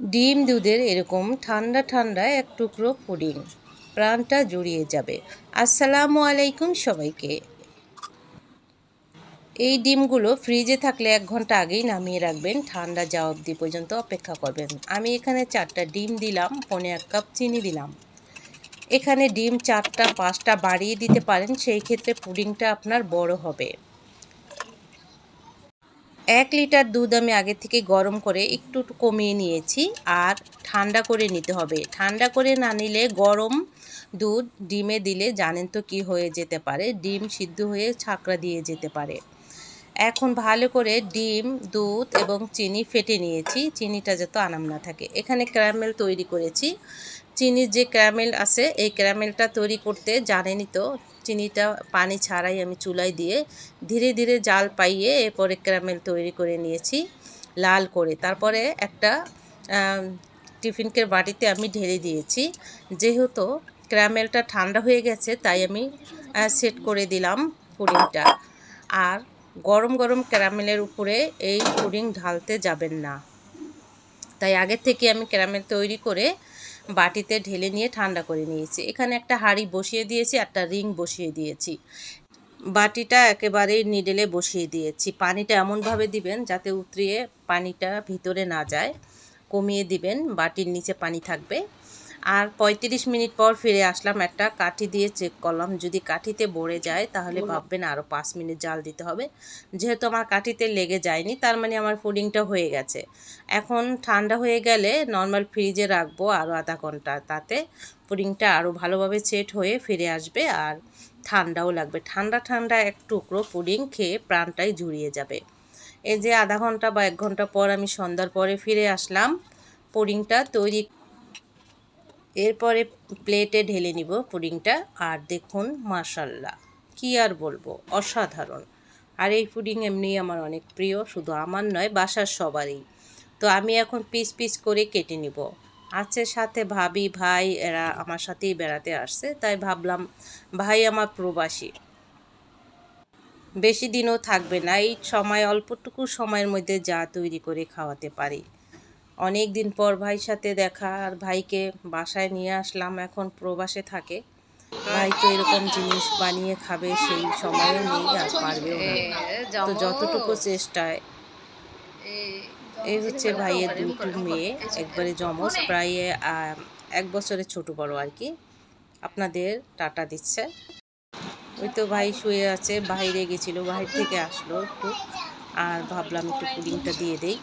ডিম দুধের এরকম ঠান্ডা ঠান্ডা এক টুকরো পুডিং। প্রাণটা জুড়িয়ে যাবে। আসসালামু আলাইকুম সবাইকে। এই ডিমগুলো ফ্রিজে থাকলে এক ঘণ্টা আগেই নামিয়ে রাখবেন। ঠান্ডা যাওয়া অবধি পর্যন্ত অপেক্ষা করবেন। আমি এখানে চারটা ডিম দিলাম, পনে এক কাপ চিনি দিলাম। এখানে ডিম চারটা, পাঁচটা বাড়িয়ে দিতে পারেন, সেই ক্ষেত্রে পুডিংটা আপনার বড় হবে। এক লিটার দুধ আমি আগে থেকে গরম করে একটু কমিয়ে নিয়েছি আর ঠান্ডা করে নিতে হবে। ঠান্ডা করে না নিলে গরম দুধ ডিমে দিলে জানেন তো কী হয়ে যেতে পারে? ডিম সিদ্ধ হয়ে ছাকরা দিয়ে যেতে পারে। এখন ভালো করে ডিম, দুধ এবং চিনি ফেটে নিয়েছি। চিনিটা যাতে আনাম না থাকে। এখানে ক্যারামেল তৈরি করেছি। চিনির যে ক্যারামেল আছে, এই ক্যারামেলটা তৈরি করতে জানেনই তো, চিনিটা পানি ছাড়াই আমি চুলায় দিয়ে ধীরে ধীরে জাল পাইয়ে এরপরে ক্যারামেল তৈরি করে নিয়েছি, লাল করে। তারপরে একটা টিফিনকের বাটিতে আমি ঢেলে দিয়েছি। যেহেতু ক্যারামেলটা ঠান্ডা হয়ে গেছে, তাই আমি সেট করে দিলাম পুডিংটা। আর গরম গরম ক্যারামেলের উপরে এই পুডিং ঢালতে যাবেন না। তাই আগের থেকে আমি ক্যারামেল তৈরি করে বাটিতে ঢেলে নিয়ে ঠান্ডা করে নিয়েছি। এখানে একটা হাঁড়ি বসিয়ে দিয়েছি, একটা রিং বসিয়ে দিয়েছি। বাটিটা একেবারেই নিডেলে বসিয়ে দিয়েছি। পানিটা এমনভাবে দিবেন যাতে উতরিয়ে পানিটা ভিতরে না যায়। কমিয়ে দিবেন, বাটির নিচে পানি থাকবে। আর পঁয়ত্রিশ মিনিট পর ফিরে আসলাম একটা কাঠি দিয়ে চেক করলাম। যদি কাঠিতে বড়ে যায় তাহলে ভাববেন আরও পাঁচ মিনিট জাল দিতে হবে। যেহেতু আমার কাঠিতে লেগে যায়নি তার মানে আমার পুডিংটা হয়ে গেছে। এখন ঠান্ডা হয়ে গেলে নর্মাল ফ্রিজে রাখব আরও আধা ঘণ্টা। তাতে পুডিংটা আরও ভালোভাবে সেট হয়ে ফিরে আসবে আর ঠান্ডাও লাগবে। ঠান্ডা ঠান্ডা এক টুকরো পুডিং খেয়ে প্রাণটাই জুড়িয়ে যাবে। এই যে আধা ঘণ্টা বা এক ঘণ্টা পর আমি সন্ধ্যার পরে ফিরে আসলাম পুডিংটা তৈরি এরপরে প্লেটে ঢেলে নিব পুডিংটা। আর দেখুন, মাশাল্লাহ, কি আর বলব, অসাধারণ। আর এই পুডিং এমনি আমার অনেক প্রিয়, শুধু আমার নয়, বাসার সবারই। তো আমি এখন পিস পিস করে কেটে নিব। আছে সাথে ভাবি, ভাই, এরা আমার সাথেই বেড়াতে আসছে, তাই ভাবলাম, ভাই আমার প্রবাসী। বেশি দিনও থাকবে না, এই সময়, অল্পটুকু সময়ের মধ্যে যা তৈরি করে খাওয়াতে পারি। অনেক দিন পর ভাইয়ের সাথে দেখা আর ভাইকে বাসায় নিয়ে আসলাম এখন প্রবাসে থাকে। ভাই তো এরকম জিনিস বানিয়ে খাবে সেই সময়ও নেই আর পারবেও না। তো যতটুকু চেষ্টায়। এই হচ্ছে ভাইয়ের দুটো মেয়ে একবারে জমজ প্রায় এক বছরের ছোট বড় আর কি। আপনাদের টাটা দিচ্ছে। ওই তো ভাই শুয়ে আছে বাইরে গেছিল বাইরে থেকে আসলো একটু। আর ভাবলাম একটু পুডিংটা দিয়ে দেই।